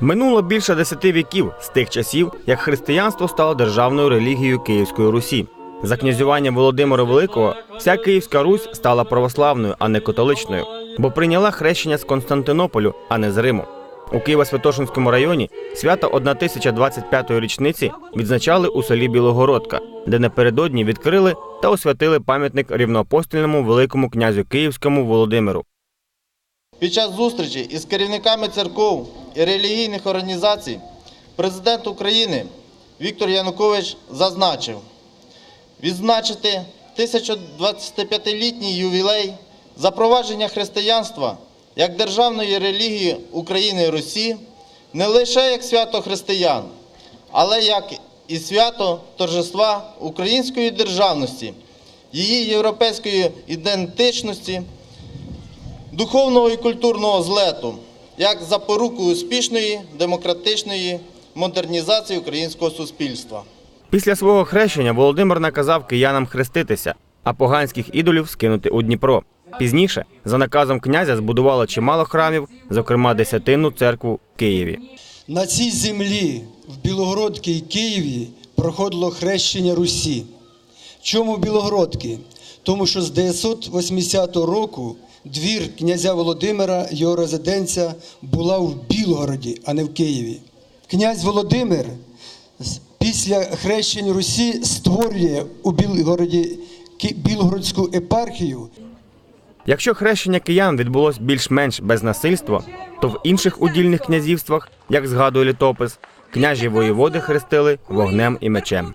Минуло більше десяти віків з тих часів, як християнство стало державною релігією Київської Русі. За князювання Володимира Великого вся Київська Русь стала православною, а не католичною, бо прийняла хрещення з Константинополю, а не з Риму. У Києво-Святошинському районі свято 1025-ї річниці відзначали у селі Білогородка, де напередодні відкрили та освятили пам'ятник рівноапостольному великому князю Київському Володимиру. Під час зустрічі із керівниками церков і релігійних організацій президент України Віктор Янукович зазначив відзначити 1025-літній ювілей запровадження християнства як державної релігії України і Русі не лише як свято християн, але як і свято торжества української державності, її європейської ідентичності духовного і культурного злету, як запоруку успішної демократичної модернізації українського суспільства. Після свого хрещення Володимир наказав киянам хреститися, а поганських ідолів скинути у Дніпро. Пізніше, за наказом князя, збудувало чимало храмів, зокрема десятинну церкву в Києві. На цій землі, в Білогородці і Києві, проходило хрещення Русі. Чому Білогородки? Тому що з 980 року двір князя Володимира, його резиденція була в Білгороді, а не в Києві. Князь Володимир після хрещення Русі створює у Білгороді Білгородську епархію, Якщо хрещення киян відбулось більш-менш без насильства, то в інших удільних князівствах, як згадує літопис, княжі воєводи хрестили вогнем і мечем.